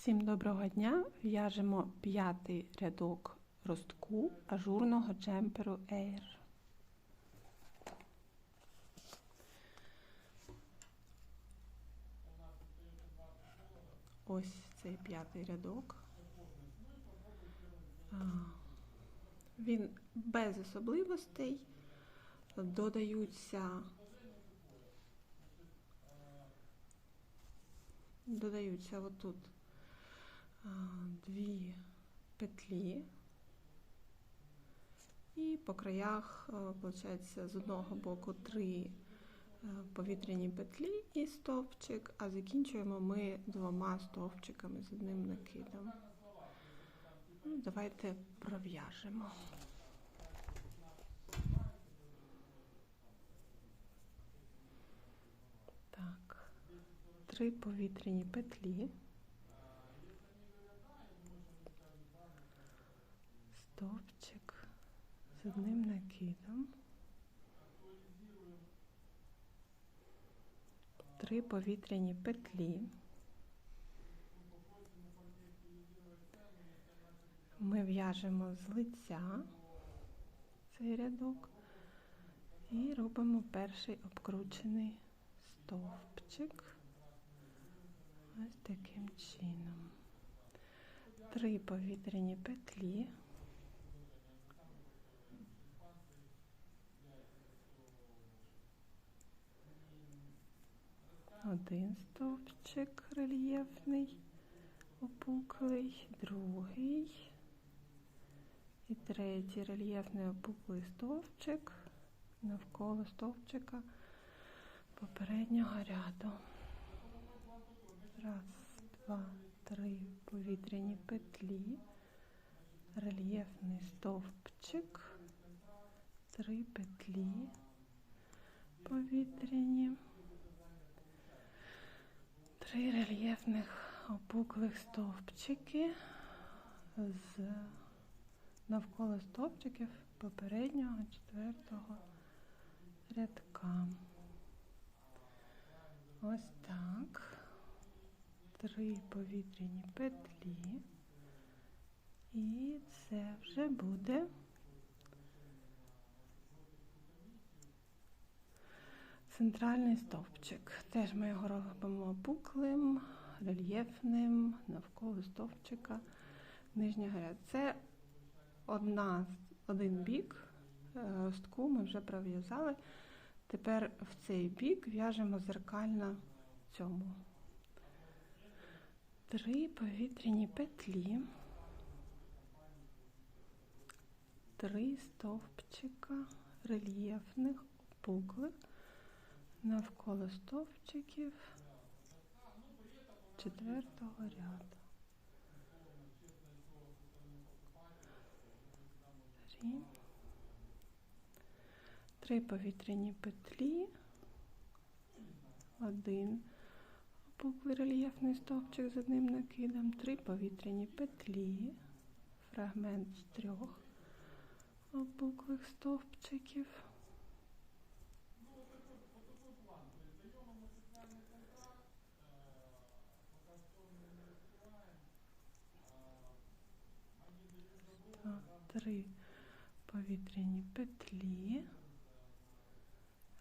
Всім доброго дня! В'яжемо п'ятий рядок ростку ажурного джемперу Air. Ось цей п'ятий рядок. Він без особливостей. Додаються додаються отут дві петлі, і по краях, виходить, з одного боку три повітряні петлі і стовпчик, а закінчуємо ми двома стовпчиками з одним накидом. Ну, Давайте пров'яжемо. Так, три повітряні петлі. Стовпчик з одним накидом. Три повітряні петлі. Ми в'яжемо з лиця цей рядок і робимо перший обкручений стовпчик. Ось таким чином. Три повітряні петлі. Один стовпчик рельєфний, опуклий, другий і третій рельєфний опуклий стовпчик навколо стовпчика попереднього ряду. Раз, два, три повітряні петлі, рельєфний стовпчик, три петлі повітряні, три рельєфних опуклих стовпчики з навколо стовпчиків попереднього четвертого рядка. Ось так. Три повітряні петлі. І це вже буде центральний стовпчик. Теж ми його робимо опуклим, рельєфним, навколо стовпчика нижнього ряду. Це одна, один бік ростку ми вже пров'язали. Тепер в цей бік в'яжемо зеркально цьому. Три повітряні петлі, три стовпчика рельєфних, опуклих, навколо стовпчиків четвертого ряду. Три. Три повітряні петлі, один опуклий рельєфний стовпчик з одним накидом, три повітряні петлі, фрагмент з трьох опуклих стовпчиків. Три повітряні петлі,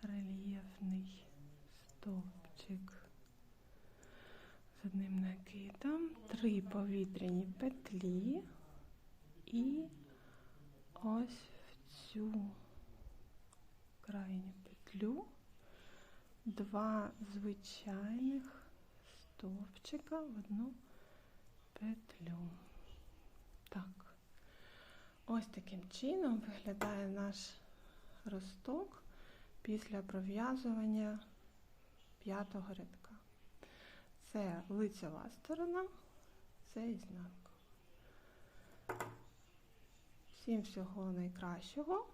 рельєфний стовпчик з одним накидом, три повітряні петлі і ось в цю крайню петлю два звичайних стовпчика в одну петлю. Так. Ось таким чином виглядає наш росток після пров'язування п'ятого рядка. Це лицева сторона, це ізнанка. Всім всього найкращого.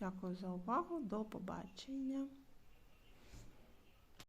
Дякую за увагу. До побачення.